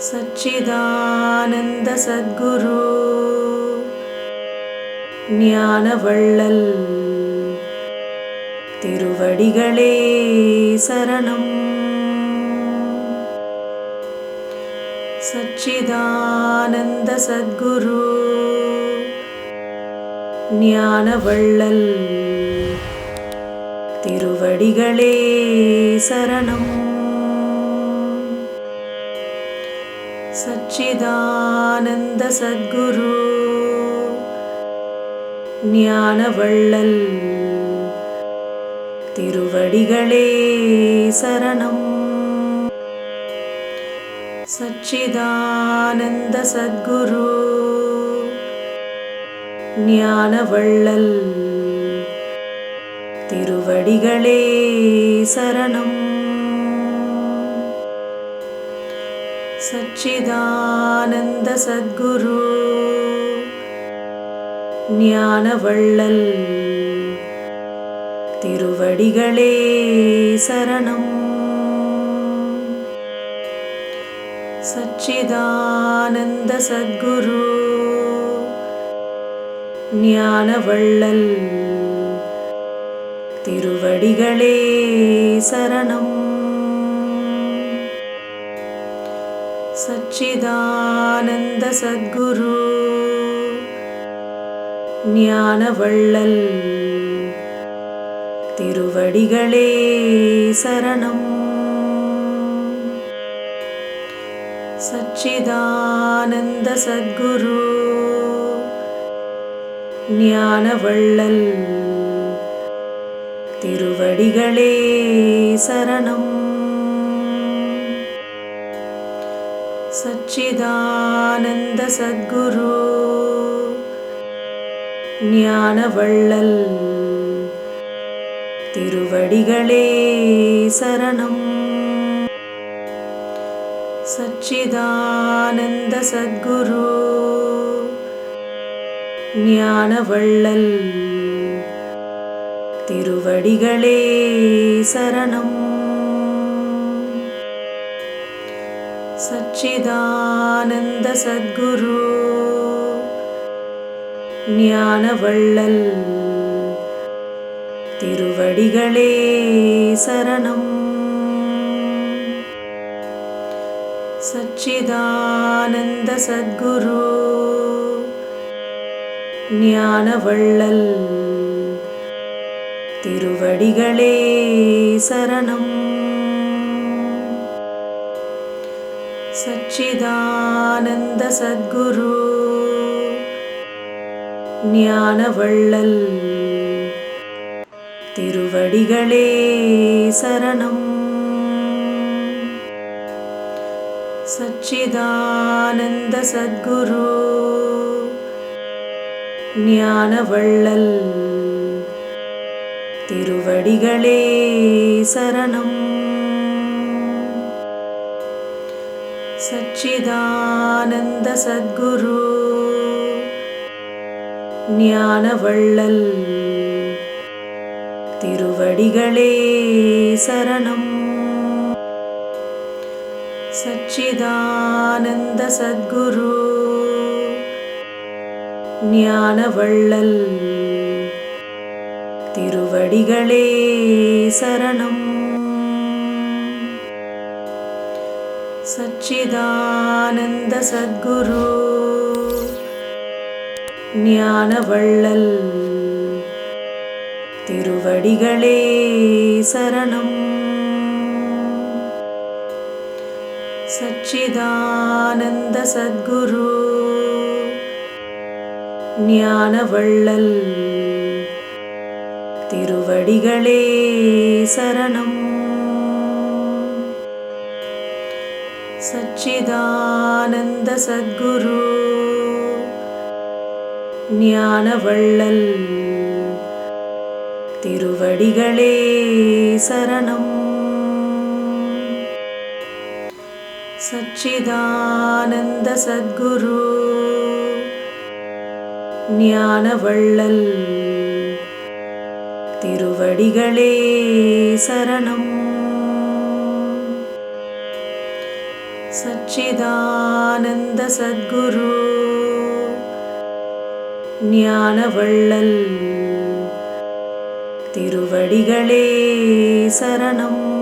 சச்சிதானந்த சத்குரு. ஞானவள்ளல். திருவடிகளே சரணம். சச்சிதானந்த சத்குரு. ஞானவள்ளல். திருவடிகளே சரணம். சச்சிதானந்த சத்குரு. ஞானவள்ளல் திருவடிகளே சரணம். சச்சிதானந்த சத்குரு. ஞானவள்ளல் திருவடிகளே சரணம். சச்சிதானந்த சத்குரு. ஞானவள்ளல் திருவடிகளே சரணம். சச்சிதானந்த சத்குரு. ஞானவள்ளல் திருவடிகளே சரணம். சச்சிதானந்த சத்குரு. ஞானவள்ளல். திருவடிகளே சரணம். சச்சிதானந்த சத்குரு. ஞானவள்ளல். திருவடிகளே சரணம். சச்சிதானந்த சத்குரு. ஞானவள்ளல் திருவடிகளே சரணம். சச்சிதானந்த சத்குரு. ஞானவள்ளல் திருவடிகளே சரணம். சச்சிதானந்த சத்குரு. ஞானவள்ளல் திருவடிகளே சரணம். சச்சிதானந்த சத்குரு. ஞானவள்ளல் திருவடிகளே சரணம். சச்சிதானந்த சத்குரு. ஞானவள்ளல். திருவடிகளே சரணம். சச்சிதானந்த சத்குரு. ஞானவள்ளல். திருவடிகளே சரணம். சச்சிதானந்த சத்குரு. ஞானவள்ளல் திருவடிகளே சரணம். சச்சிதானந்த சத்குரு. ஞானவள்ளல் திருவடிகளே சரணம். சச்சிதானந்த சத்குரு. ஞானவள்ளல். திருவடிகளே சரணம். சச்சிதானந்த சத்குரு. ஞானவள்ளல். திருவடிகளே சரணம். சச்சிதானந்த சத்குரு. ஞானவள்ளல் திருவடிகளே சரணம். சச்சிதானந்த சத்குரு. ஞானவள்ளல் திருவடிகளே சரணம். சச்சிதானந்த சத்குரு. ஞானவள்ளல். திருவடிகளே சரணம்.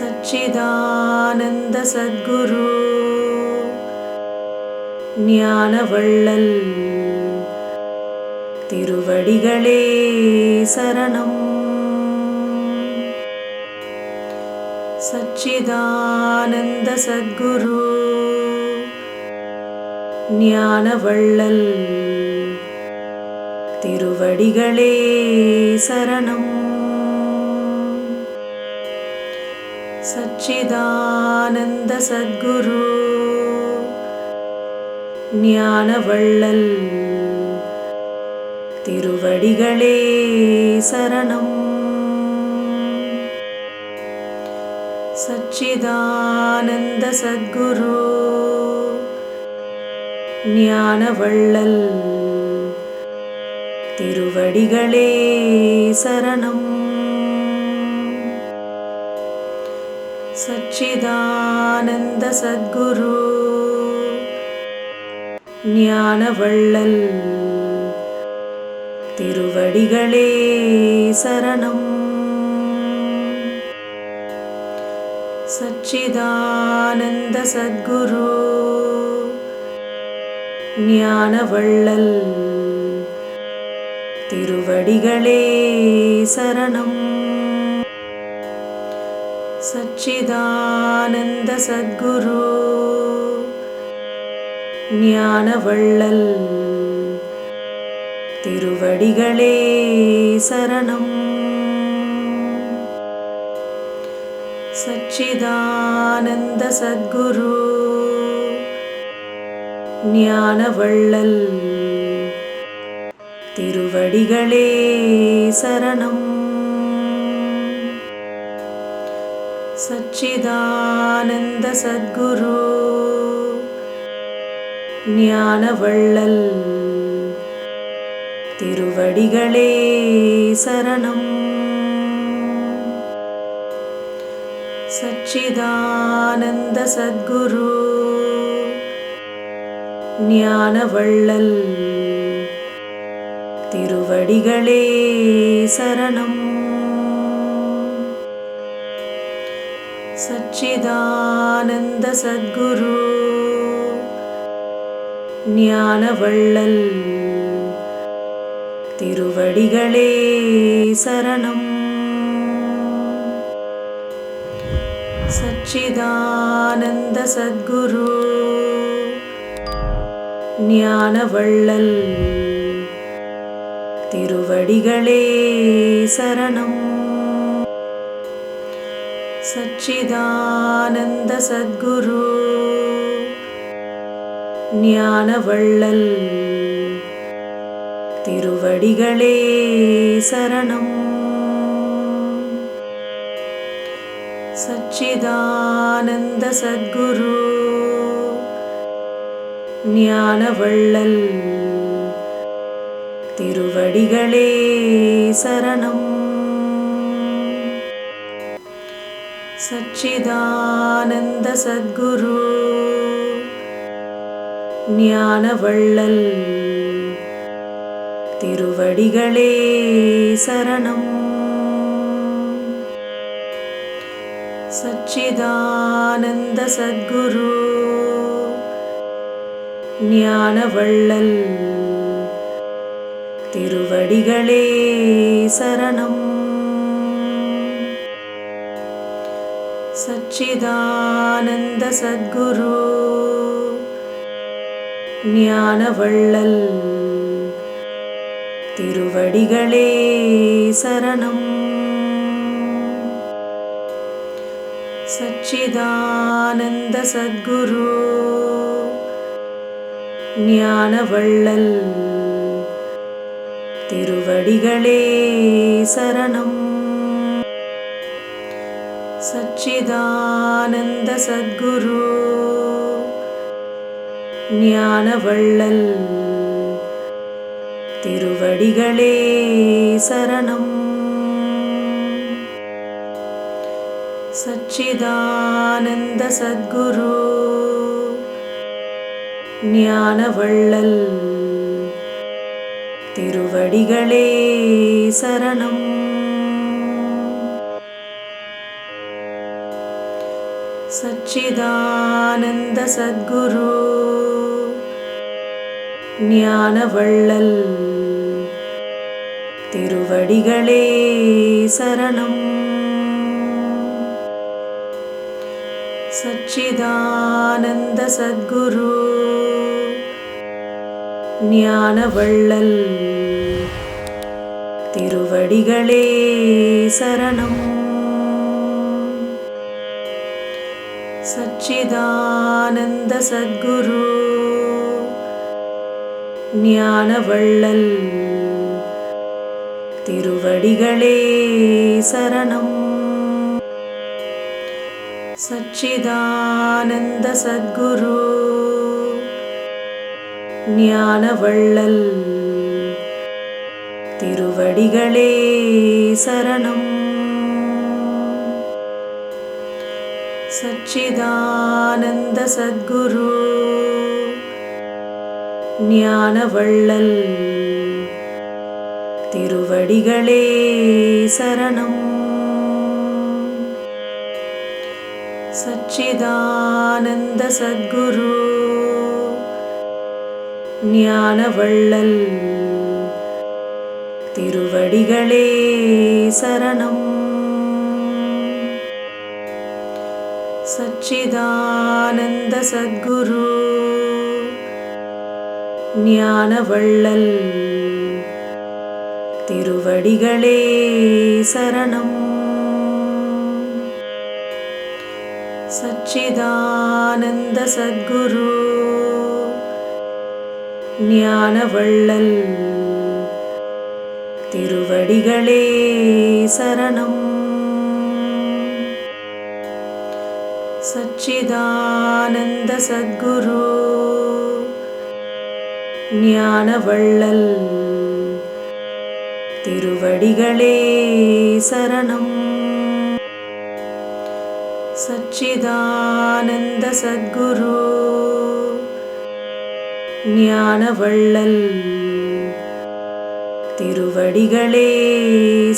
சச்சிதானந்த சத்குரு. ஞானவள்ளல். திருவடிகளே சரணம். சச்சிதானந்த சத்குரு. ஞானவள்ளல் திருவடிகளே சரணம். சச்சிதானந்த சத்குரு. ஞானவள்ளல் திருவடிகளே சரணம். சச்சிதானந்த சத்குரு. ஞானவள்ளல். திருவடிகளே சரணம். சச்சிதானந்த சத்குரு. ஞானவள்ளல். திருவடிகளே சரணம். சச்சிதானந்த சத்குரு. ஞானவள்ளல் திருவடிகளே சரணம். சச்சிதானந்த சத்குரு. ஞானவள்ளல் திருவடிகளே சரணம். சச்சிதானந்த சத்குரு. ஞானவள்ளல். திருவடிகளே சரணம். சச்சிதானந்த சத்குரு. ஞானவள்ளல். திருவடிகளே சரணம். சச்சிதானந்த சத்குரு. ஞானவள்ளல் திருவடிகளே சரணம். சச்சிதானந்த சத்குரு. ஞானவள்ளல் திருவடிகளே சரணம். சச்சிதானந்த சத்குரு. ஞானவள்ளல். திருவடிகளே சரணம். சச்சிதானந்த சத்குரு. ஞானவள்ளல். திருவடிகளே சரணம். சச்சிதானந்த சத்குரு. ஞானவள்ளல் திருவடிகளே சரணம். சச்சிதானந்த சத்குரு. ஞானவள்ளல் திருவடிகளே சரணம். சச்சிதானந்த சத்குரு. ஞானவள்ளல் திருவடிகளே சரணம். சச்சிதானந்த சத்குரு. ஞானவள்ளல் திருவடிகளே சரணம். சச்சிதானந்த சத்குரு. ஞானவள்ளல் திருவடிகளே சரணம். சச்சிதானந்த சத்குரு. ஞானவள்ளல் திருவடிகளே சரணம். சச்சிதானந்த சத்குரு. ஞானவள்ளல். திருவடிகளே சரணம். சச்சிதானந்த சத்குரு. ஞானவள்ளல். திருவடிகளே சரணம். சச்சிதானந்த சத்குரு. ஞானவள்ளல் திருவடிகளே சரணம். சச்சிதானந்த சத்குரு. ஞானவள்ளல் திருவடிகளே சரணம். சச்சிதானந்த சத்குரு. ஞானவள்ளல். திருவடிகளே சரணம். சச்சிதானந்த சத்குரு. ஞானவள்ளல். திருவடிகளே சரணம். சச்சிதானந்த சத்குரு. ஞானவள்ளல் திருவடிகளே சரணம். சச்சிதானந்த சத்குரு. ஞானவள்ளல் திருவடிகளே சரணம். சச்சிதானந்த சத்குரு. ஞானவள்ளல் திருவடிகளே சரணம். சச்சிதானந்த சத்குரு. ஞானவள்ளல் திருவடிகளே சரணம். சச்சிதானந்த சத்குரு. ஞானவள்ளல். திருவடிகளே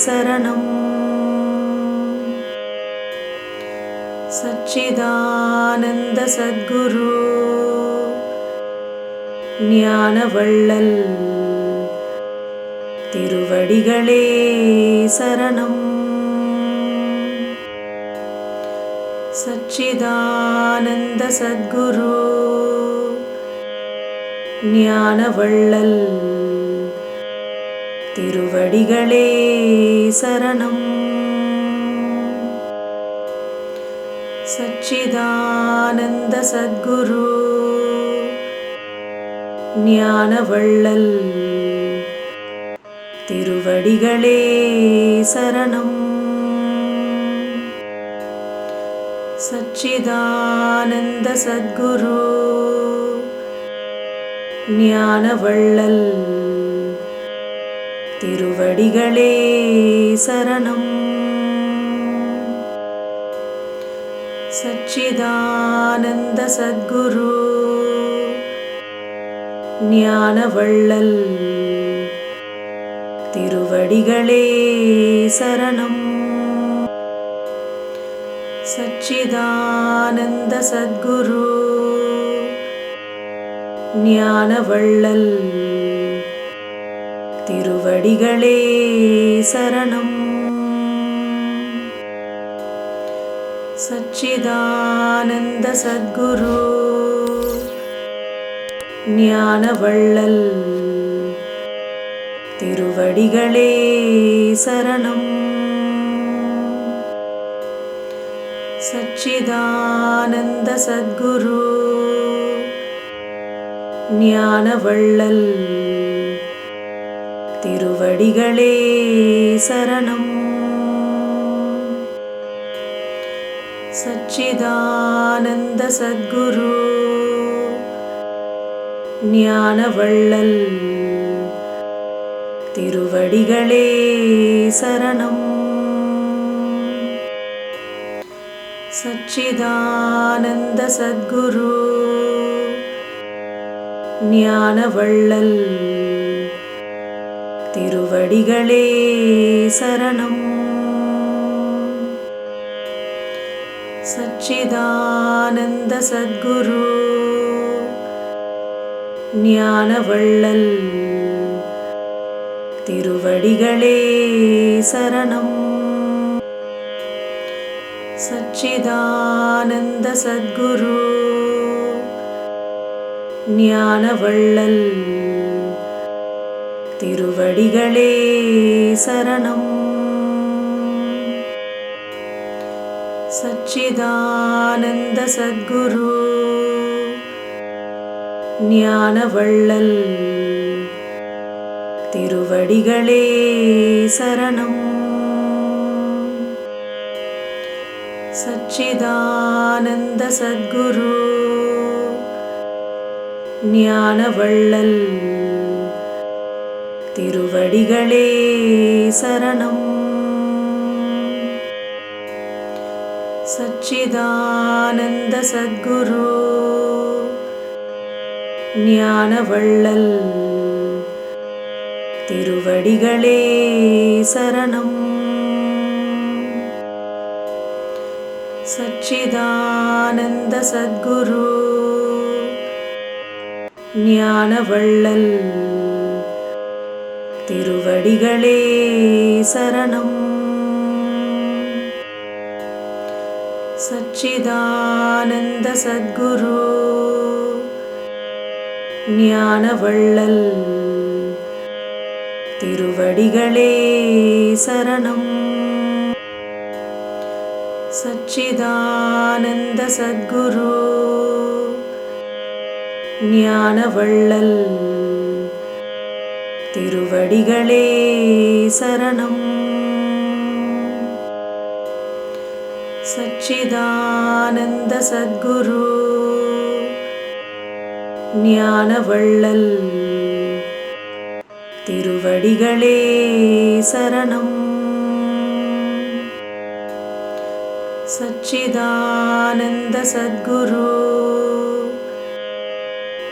சரணம். சச்சிதானந்த சத்குரு. ஞானவள்ளல். திருவடிகளே சரணம். சச்சிதானந்த சத்குரு. ஞானவள்ளல் திருவடிகளே சரணம். சச்சிதானந்த சத்குரு. ஞானவள்ளல் திருவடிகளே சரணம். சச்சிதானந்த சத்குரு. ஞானவள்ளல். திருவடிகளே சரணம். சச்சிதானந்த சத்குரு. ஞானவள்ளல். திருவடிகளே சரணம். சச்சிதானந்த சத்குரு. ஞானவள்ளல் திருவடிகளே சரணம். சச்சிதானந்த சத்குரு. ஞானவள்ளல் திருவடிகளே சரணம். சச்சிதானந்த சத்குரு. ஞானவள்ளல் திருவடிகளே சரணம். சச்சிதானந்த சத்குரு. ஞானவள்ளல் திருவடிகளே சரணம். சச்சிதானந்த சத்குரு. ஞானவள்ளல். திருவடிகளே சரணம். சச்சிதானந்த சத்குரு. ஞானவள்ளல். திருவடிகளே சரணம். சச்சிதானந்த சத்குரு. ஞானவள்ளல் திருவடிகளே சரணம். சச்சிதானந்த சத்குரு. ஞானவள்ளல் திருவடிகளே சரணம். சச்சிதானந்த சத்குரு. ஞானவள்ளல் திருவடிகளே சரணம். சச்சிதானந்த சத்குரு. ஞானவள்ளல் திருவடிகளே சரணம். சச்சிதானந்த சத்குரு. ஞானவள்ளல் திருவடிகளே சரணம். சச்சிதானந்த சத்குரு. ஞானவள்ளல் திருவடிகளே சரணம். சச்சிதானந்த சத்குரு. ஞானவள்ளல். திருவடிகளே சரணம். சச்சிதானந்த சத்குரு. ஞானவள்ளல். திருவடிகளே சரணம். சச்சிதானந்த சத்குரு.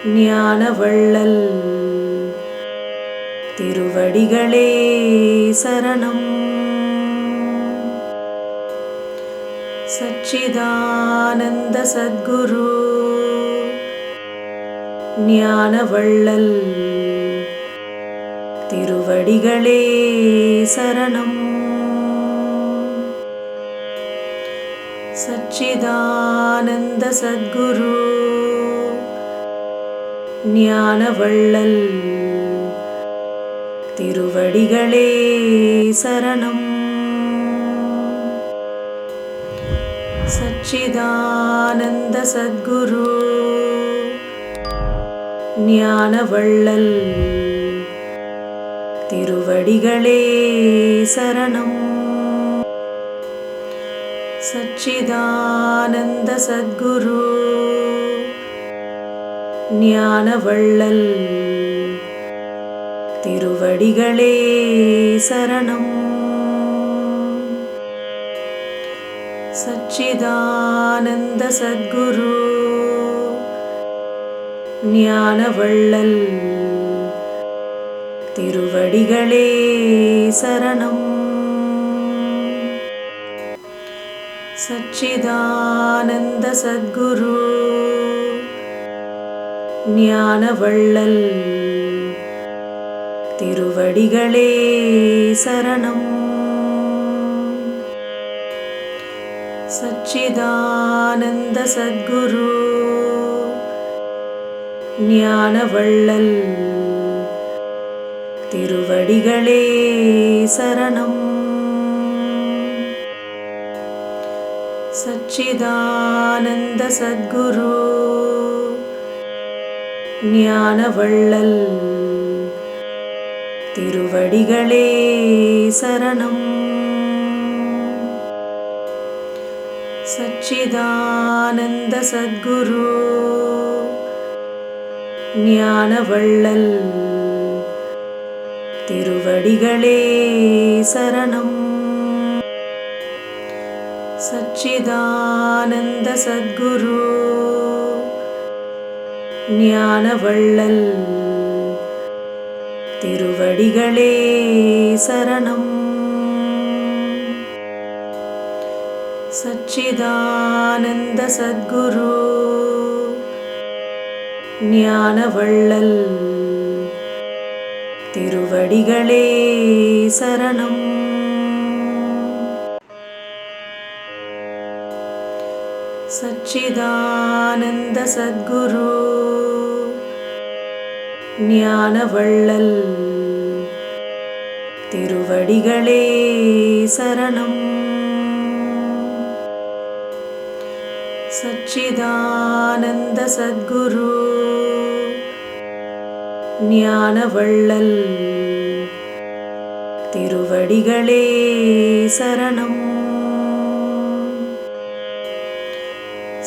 ஞானவள்ளல். திருவடிகளே சரணம். சச்சிதானந்த சத்குரு. ஞானவள்ளல். திருவடிகளே சரணம். சச்சிதானந்த சத்குரு. ஞானவள்ளல். திருவடிகளே சரணம். சச்சிதானந்த சத்குரு. ஞானவள்ளல். திருவடிகளே சரணம். சச்சிதானந்த சத்குரு. ஞானவள்ளல் திருவடிகளே சரணம். சச்சிதானந்த சத்குரு. ஞானவள்ளல் திருவடிகளே சரணம். சச்சிதானந்த சத்குரு. ஞானவள்ளல். திருவடிகளே சரணம். சச்சிதானந்த சத்குரு. ஞானவள்ளல். திருவடிகளே சரணம். சச்சிதானந்த சத்குரு. ஞானவள்ளல். திருவடிகளே சரணம். சச்சிதானந்த சத்குரு. ஞானவள்ளல். திருவடிகளே சரணம். சச்சிதானந்த சத்குரு. ஞானவள்ளல் திருவடிகளே சரணம். சச்சிதானந்த சத்குரு. ஞானவள்ளல் திருவடிகளே சரணம். சச்சிதானந்த சத்குரு. ஞானவள்ளல். திருவடிகளே சரணம். சச்சிதானந்த சத்குரு. ஞானவள்ளல். திருவடிகளே சரணம்.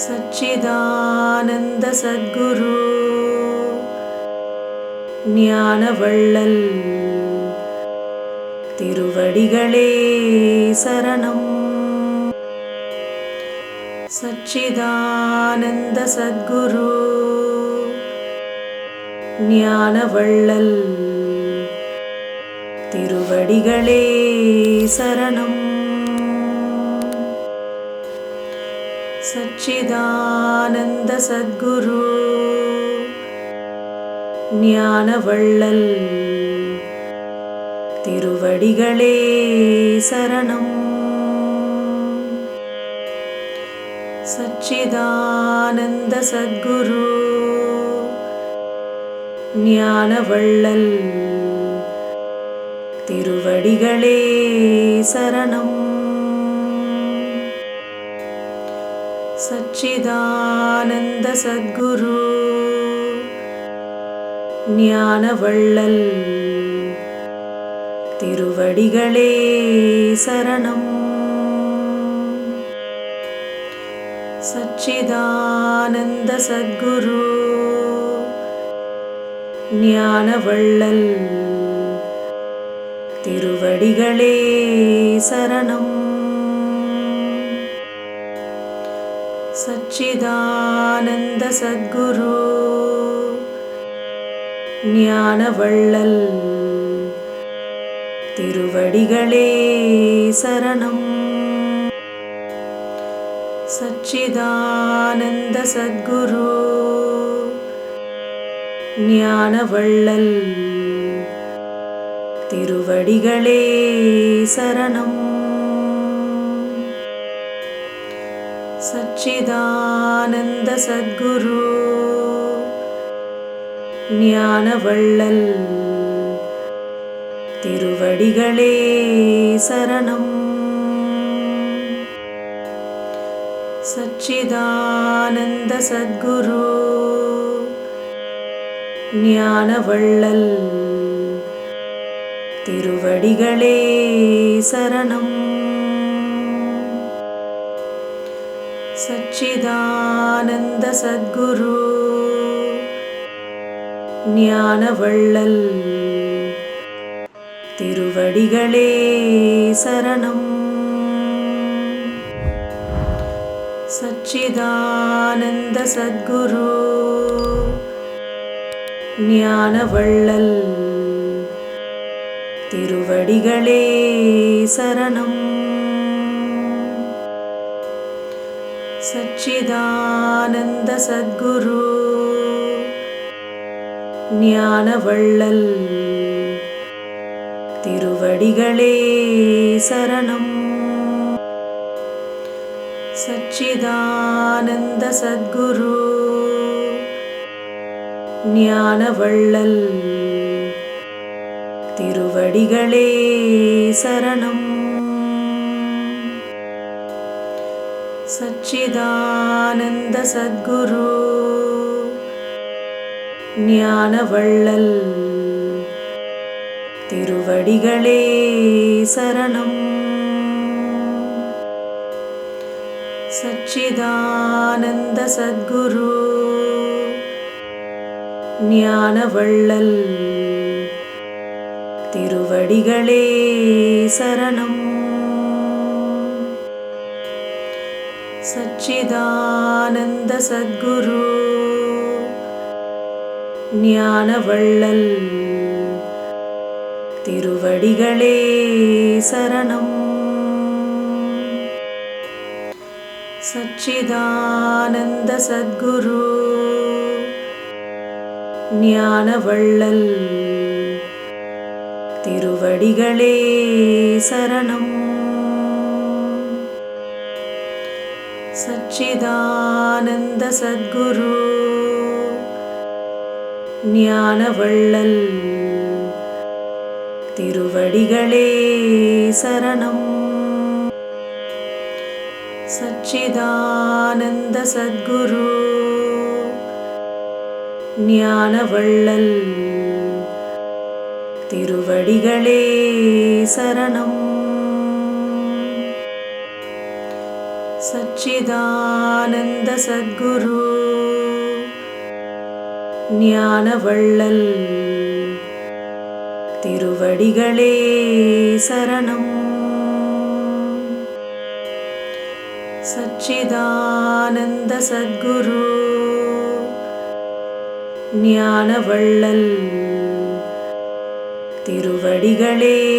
சச்சிதானந்த சத்குரு. ஞானவள்ளல் திருவடிகளே சரணம். சச்சிதானந்த சத்குரு. ஞானவள்ளல் திருவடிகளே சரணம். சச்சிதானந்த சத்குரு. ஞானவள்ளல் திருவடிகளே சரணம். சச்சிதானந்த சத்குரு. ஞானவள்ளல் திருவடிகளே சரணம். சச்சிதானந்த சத்குரு. ஞானவள்ளல். திருவடிகளே சரணம். சச்சிதானந்த சத்குரு. ஞானவள்ளல். திருவடிகளே சரணம். சச்சிதானந்த சத்குரு. ஞானவள்ளல் திருவடிகளே சரணம். சச்சிதானந்த சத்குரு. ஞானவள்ளல் திருவடிகளே சரணம். சச்சிதானந்த சத்குரு. ஞானவள்ளல் திருவடிகளே சரணம். சச்சிதானந்த சத்குரு. ஞானவள்ளல் திருவடிகளே சரணம். சச்சிதானந்த சத்குரு. ஞானவள்ளல். திருவடிகளே சரணம். சச்சிதானந்த சத்குரு. ஞானவள்ளல். திருவடிகளே சரணம். சச்சிதானந்த சத்குரு. ஞானவள்ளல். திருவடிகளே சரணம். சச்சிதானந்த சத்குரு. ஞானவள்ளல். திருவடிகளே சரணம். சச்சிதானந்த சத்குரு. ஞானவள்ளல். திருவடிகளே சரணம். சச்சிதானந்த சத்குரு. ஞானவள்ளல். திருவடிகளே சரணம். சச்சிதானந்த சத்குரு. ஞானவள்ளல் திருவடிகளே சரணம். சச்சிதானந்த சத்குரு. ஞானவள்ளல் திருவடிகளே சரணம். சச்சிதானந்த சத்குரு. ஞானவள்ளல் திருவடிகளே சரணம். சச்சிதானந்த சத்குரு. ஞானவள்ளல் திருவடிகளே சரணம். சச்சிதானந்த சத்குரு. ஞானவள்ளல். திருவடிகளே சரணம். சச்சிதானந்த சத்குரு. ஞானவள்ளல். திருவடிகளே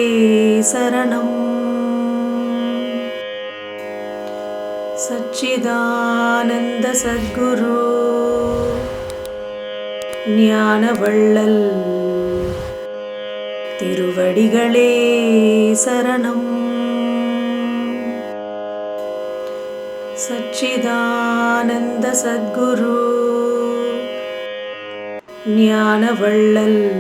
சரணம். சச்சிதானந்த சத்குரு. ஞானவள்ளல். திருவடிகளே சரணம். சச்சிதானந்த சத்குரு. ஞானவள்ளல்.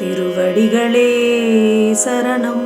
திருவடிகளே சரணம்.